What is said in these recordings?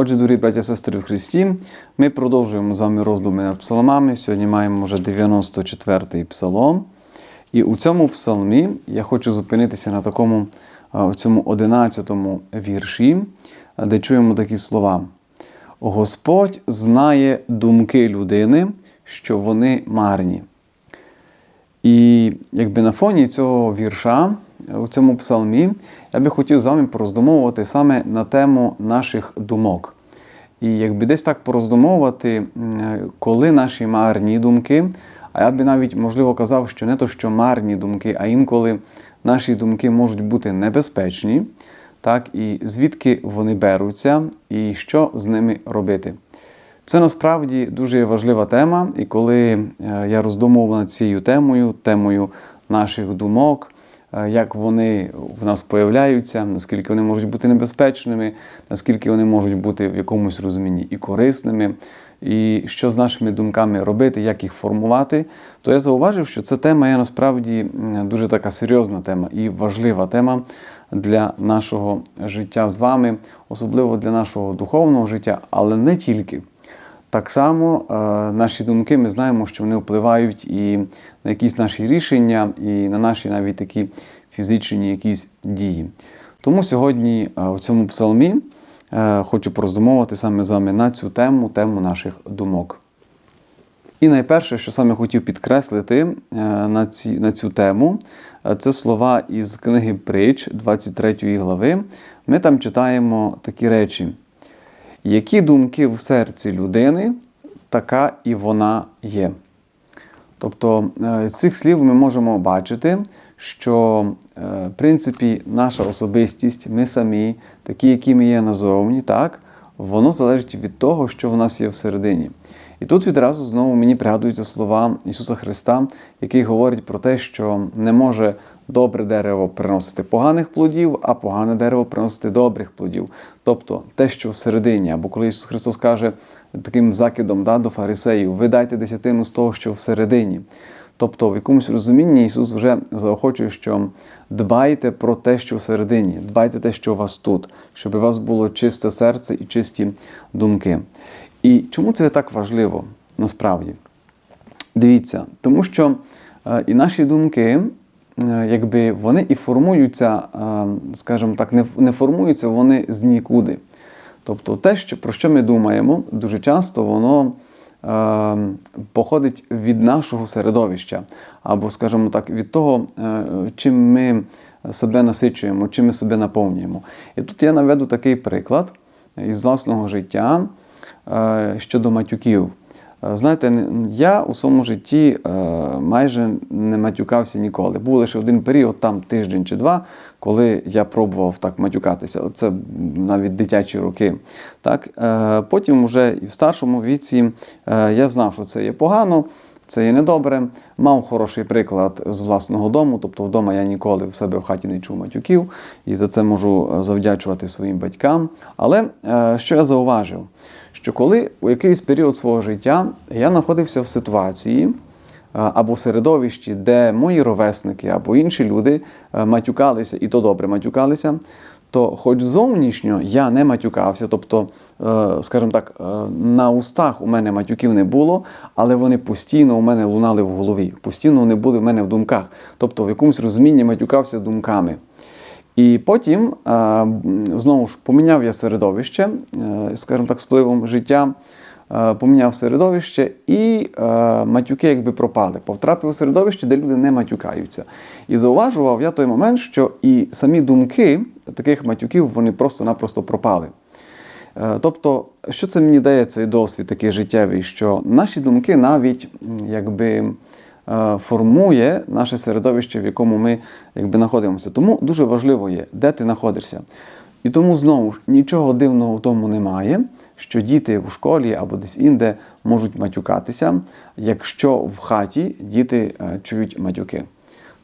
Отже, дорогі браті і сестри в Христі, ми продовжуємо з вами роздуми над псалмами. Сьогодні маємо вже 94-й псалом. І у цьому псалмі я хочу зупинитися на такому у цьому 11-му вірші, де чуємо такі слова. Господь знає думки людини, що вони марні. І якби на фоні цього вірша у цьому псалмі я би хотів з вами пороздумовувати саме на тему наших думок. І якби десь так пороздумовувати, коли наші марні думки, а я би навіть можливо казав, що не то, що марні думки, а інколи наші думки можуть бути небезпечні, так, і звідки вони беруться, і що з ними робити. Це насправді дуже важлива тема, і коли е, я роздумував над цією темою, темою наших думок, як вони в нас появляються, наскільки вони можуть бути небезпечними, наскільки вони можуть бути в якомусь розумінні і корисними, і що з нашими думками робити, як їх формувати, то я зауважив, що ця тема є насправді дуже така серйозна тема і важлива тема для нашого життя з вами, особливо для нашого духовного життя, але не тільки. Так само е, наші думки, ми знаємо, що вони впливають і на якісь наші рішення, і на наші навіть такі фізичні якісь дії. Тому сьогодні е, в цьому псалмі е, хочу пороздумовувати саме з вами на цю тему, тему наших думок. І найперше, що саме хотів підкреслити на, ці, на цю тему, це слова із книги Притч 23 глави. Ми там читаємо такі речі. Які думки в серці людини, така і вона є. Тобто е, з цих слів ми можемо бачити, що е, в принципі наша особистість, ми самі, такі, які ми є назовні, так, воно залежить від того, що в нас є всередині. І тут відразу знову мені пригадуються слова Ісуса Христа, який говорить про те, що не може добре дерево приносити поганих плодів, а погане дерево приносити добрих плодів. Тобто те, що всередині, або коли Ісус Христос каже таким закидом да, до фарисеїв, ви дайте десятину з того, що всередині. Тобто, в якомусь розумінні Ісус вже заохочує, що дбайте про те, що всередині, дбайте те, що у вас тут, щоб у вас було чисте серце і чисті думки. І чому це так важливо насправді? Дивіться, тому що е, і наші думки, якби вони і формуються, е, скажімо так, не, формуються вони з нікуди. Тобто те, про що ми думаємо, дуже часто воно е, походить від нашого середовища, або, скажімо так, від того, е, чим ми себе насичуємо, чим ми себе наповнюємо. І тут я наведу такий приклад із власного життя е, щодо матюків. Е, Знаєте, я у своєму житті е, майже не матюкався ніколи. Був лише один період, там тиждень чи два, коли я пробував так матюкатися. Це навіть дитячі роки. Так? Е, Потім, вже і в старшому віці, я знав, що це є погано. Це є недобре. Мав хороший приклад з власного дому, тобто вдома я ніколи в себе в хаті не чув матюків, і за це можу завдячувати своїм батькам. Але що я зауважив? Що коли у якийсь період свого життя я знаходився в ситуації е, або в середовищі, де мої ровесники або інші люди е, матюкалися, і то добре матюкалися, то хоч зовнішньо я не матюкався, тобто, е, скажімо так, на устах у мене матюків не було, але вони постійно у мене лунали в голові, постійно вони були в мене в думках, тобто в якомусь розумінні матюкався думками. І потім е, знову ж поміняв я середовище, е, скажімо так, впливом життя. е, Поміняв середовище і е, матюки якби пропали. Потрапив у середовище, де люди не матюкаються. І зауважував я той момент, що і самі думки таких матюків вони просто-напросто пропали. Е, Тобто, що це мені дає цей досвід такий життєвий, що наші думки навіть якби формує наше середовище, в якому ми якби знаходимося. Тому дуже важливо є, де ти знаходишся. І тому знову ж нічого дивного в тому немає, що діти в школі або десь інде можуть матюкатися, якщо в хаті діти е, чують матюки.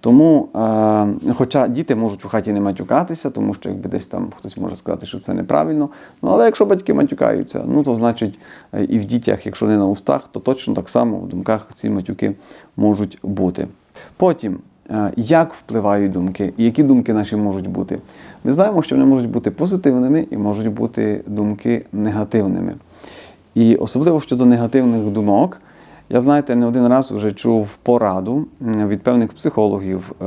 Тому, е, хоча діти можуть в хаті не матюкатися, тому що якби десь там хтось може сказати, що це неправильно. Ну але якщо батьки матюкаються, ну то значить е, і в дітях, якщо не на устах, то точно так само в думках ці матюки можуть бути. Потім е, як впливають думки і які думки наші можуть бути. Ми знаємо, що вони можуть бути позитивними і можуть бути думки негативними. І особливо щодо негативних думок, я знаєте, не один раз вже чув пораду від певних психологів, е,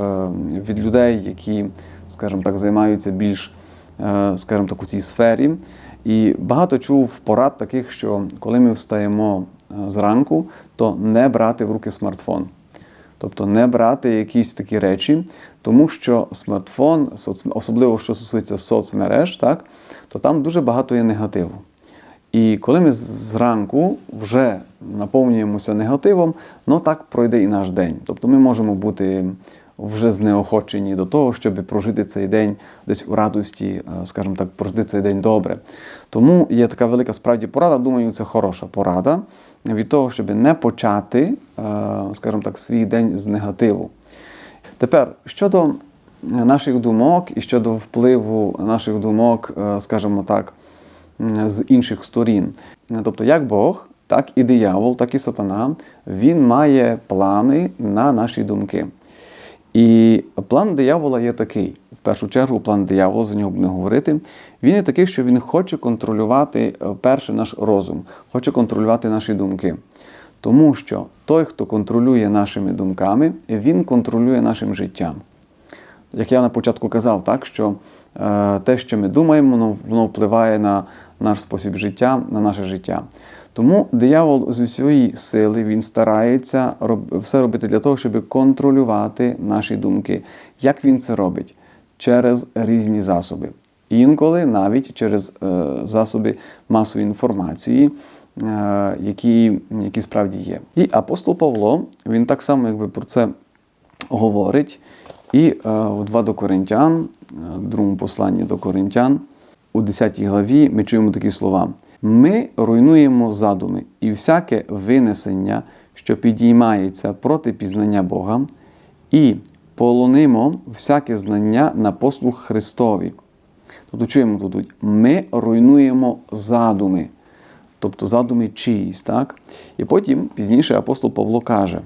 від людей, які, скажімо так, займаються більш, е, скажімо так, у цій сфері. І багато чув порад таких, що коли ми встаємо е, зранку, то не брати в руки смартфон. Тобто не брати якісь такі речі, тому що смартфон, особливо що стосується соцмереж, так, то там дуже багато є негативу. І коли ми зранку вже наповнюємося негативом, ну так пройде і наш день. Тобто ми можемо бути вже знеохочені до того, щоб прожити цей день десь у радості, е, скажімо так, прожити цей день добре. Тому є така велика справді порада. Думаю, це хороша порада від того, щоб не почати, е, скажімо так, свій день з негативу. Тепер щодо наших думок і щодо впливу наших думок, е, скажімо так, з інших сторін. Тобто, як Бог, так і диявол, так і сатана, він має плани на наші думки. І план диявола є такий. В першу чергу, план диявола, за нього будемо говорити. Він є такий, що він хоче контролювати е, перше наш розум, хоче контролювати наші думки. Тому що той, хто контролює нашими думками, він контролює нашим життям. Як я на початку казав, так, що е, те, що ми думаємо, воно, воно впливає на наш спосіб життя, на наше життя. Тому диявол з усієї сили він старається все робити для того, щоб контролювати наші думки. Як він це робить? Через різні засоби. Інколи навіть через е, засоби масової інформації, е, які, які справді є. І апостол Павло, він так само якби про це говорить. І е, у 2 до Коринтян, е, другому посланні до Коринтян, у 10 главі ми чуємо такі слова: ми руйнуємо задуми і всяке винесення, що підіймається проти пізнання Бога, і полонимо всяке знання на послуг Христові. Тобто чуємо тут, ми руйнуємо задуми, тобто задуми чиїсь, так? І потім пізніше апостол Павло каже: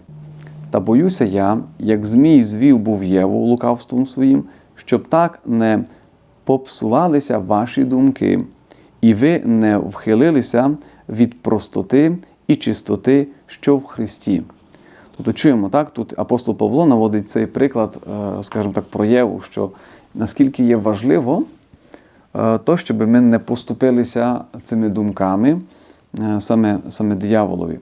Та боюся я, як Змій звів був Єву лукавством своїм, щоб так не попсувалися ваші думки, і ви не вхилилися від простоти і чистоти, що в Христі. Тобто чуємо, так, тут апостол Павло наводить цей приклад, е, скажімо так, про Єву, що наскільки є важливо е, то, щоб ми не поступилися цими думками е, саме, саме дияволові.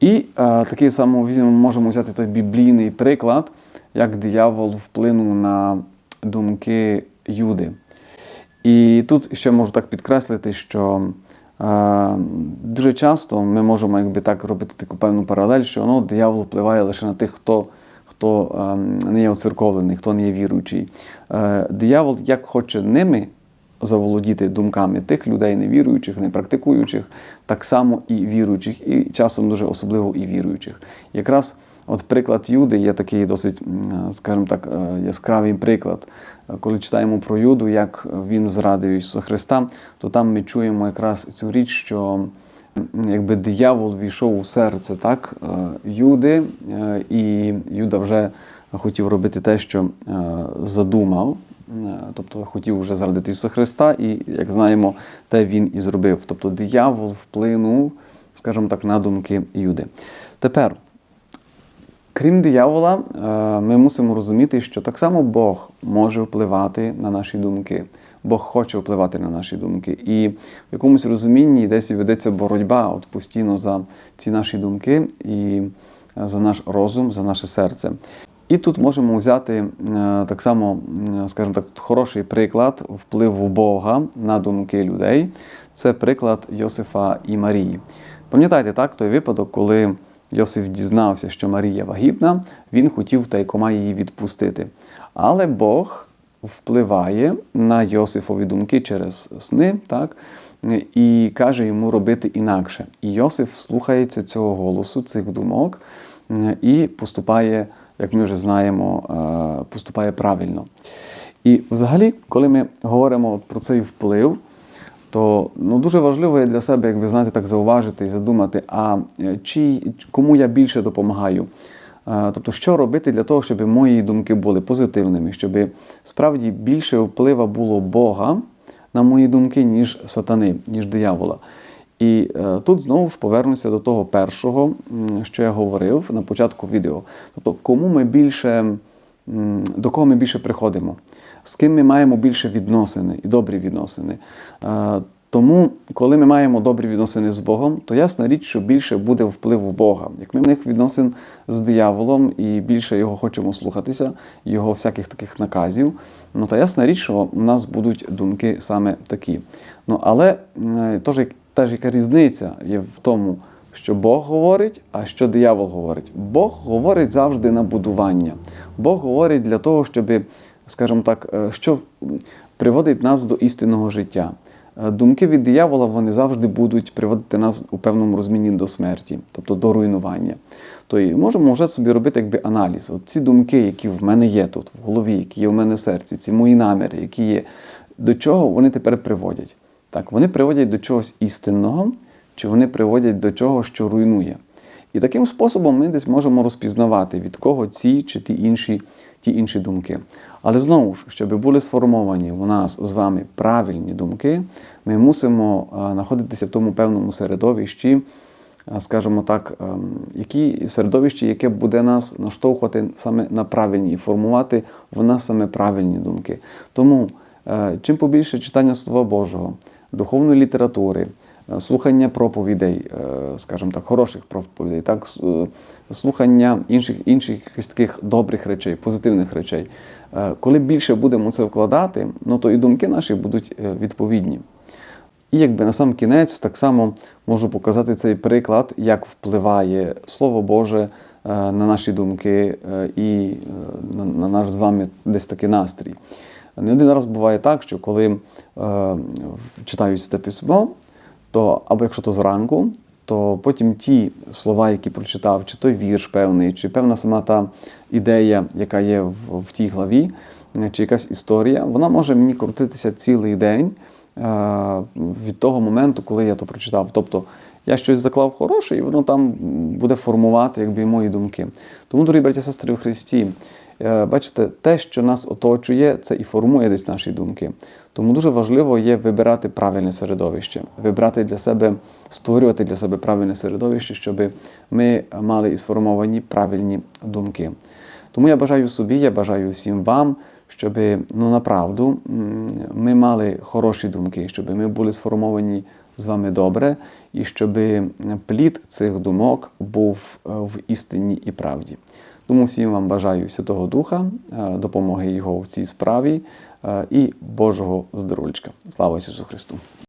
І такий само візьмемо, можемо взяти той біблійний приклад, як диявол вплинув на думки Юди. І тут ще можу так підкреслити, що е, дуже часто ми можемо якби так робити таку певну паралель, що ну, диявол впливає лише на тих, хто, хто е, не є оцерковлений, хто не є віруючий. Е, диявол як хоче ними заволодіти думками тих людей, невіруючих, непрактикуючих, так само і віруючих, і часом дуже особливо і віруючих. Якраз от приклад Юди є такий досить, скажімо так, е, яскравий приклад. Коли читаємо про Юду, як він зрадив Ісуса Христа, то там ми чуємо якраз цю річ, що якби диявол війшов у серце так, е, Юди, е, і Юда вже хотів робити те, що задумав. Тобто хотів вже зрадити Ісуса Христа, і, як знаємо, те він і зробив. Тобто диявол вплинув, скажімо так, на думки Юди. Тепер, крім диявола, е, ми мусимо розуміти, що так само Бог може впливати на наші думки. Бог хоче впливати на наші думки. І в якомусь розумінні десь ведеться боротьба от постійно за ці наші думки і е, за наш розум, за наше серце. І тут можемо взяти е, так само, скажімо так, хороший приклад впливу Бога на думки людей. Це приклад Йосифа і Марії. Пам'ятаєте так, той випадок, коли Йосиф дізнався, що Марія вагітна, він хотів тайкома її відпустити. Але Бог впливає на Йосифові думки через сни, так? і каже йому робити інакше. І Йосиф слухається цього голосу, цих думок, і поступає, як ми вже знаємо, е, поступає правильно. І взагалі, коли ми говоримо про цей вплив, то ну, дуже важливо є для себе, як ви знаєте, так зауважити і задумати, а е, чи, кому я більше допомагаю? Е, Тобто, що робити для того, щоб мої думки були позитивними, щоб справді більше впливу було Бога на мої думки, ніж сатани, ніж диявола. І е, тут знову ж повернуся до того першого, що я говорив на початку відео. Тобто, кому ми більше, до кого ми більше приходимо, з ким ми маємо більше відносини і добрі відносини. Тому, коли ми маємо добрі відносини з Богом, то ясна річ, що більше буде впливу Бога. Як ми в них відносин з дияволом і більше його хочемо слухатися, його всяких таких наказів, ну то ясна річ, що у нас будуть думки саме такі. Ну але е, теж, теж яка різниця є в тому, що Бог говорить, а що диявол говорить. Бог говорить завжди на будування. Бог говорить для того, щоб, скажімо так, е, що приводить нас до істинного життя. Е, Думки від диявола вони завжди будуть приводити нас у певному розміні до смерті, тобто до руйнування. То і можемо вже собі робити якби аналіз. От ці думки, які в мене є тут, в голові, які є в мене в серці, ці мої наміри, які є, до чого вони тепер приводять? Так, вони приводять до чогось істинного, чи вони приводять до чого, що руйнує. І таким способом ми десь можемо розпізнавати, від кого ці чи ті інші, ті інші думки. Але знову ж, щоб були сформовані у нас з вами правильні думки, ми мусимо знаходитися в тому певному середовищі, скажімо так, ем, які середовище, яке буде нас наштовхувати саме на правильні і формувати в нас саме правильні думки. Тому е, чим побільше читання Слова Божого, духовної літератури, е, слухання проповідей, е, скажімо так, хороших проповідей, так, е, слухання інших, інших таких добрих речей, позитивних речей. Е, Коли більше будемо це вкладати, ну то і думки наші будуть е, відповідні. І якби на сам кінець так само можу показати цей приклад, як впливає Слово Боже е, на наші думки е, і е, на, на наш з вами десь такий настрій. Не один раз буває так, що коли е, читаю це письмо, то або якщо то зранку, то потім ті слова, які прочитав, чи той вірш певний, чи певна сама та ідея, яка є в, в тій главі, е, чи якась історія, вона може мені крутитися цілий день е, від того моменту, коли я то прочитав. Тобто я щось заклав хороше, і воно там буде формувати якби, мої думки. Тому, дорогі браті сестри в Христі, бачите, те, що нас оточує, це і формує десь наші думки. Тому дуже важливо є вибирати правильне середовище, вибирати для себе, створювати для себе правильне середовище, щоб ми мали і сформовані правильні думки. Тому я бажаю собі, я бажаю всім вам, щоб ну направду ми мали хороші думки, щоб ми були сформовані з вами добре, і щоб плід цих думок був е, в істині і правді. Тому всім вам бажаю Святого Духа, е, допомоги Його в цій справі е, і Божого здоров'ячка. Слава Ісусу Христу!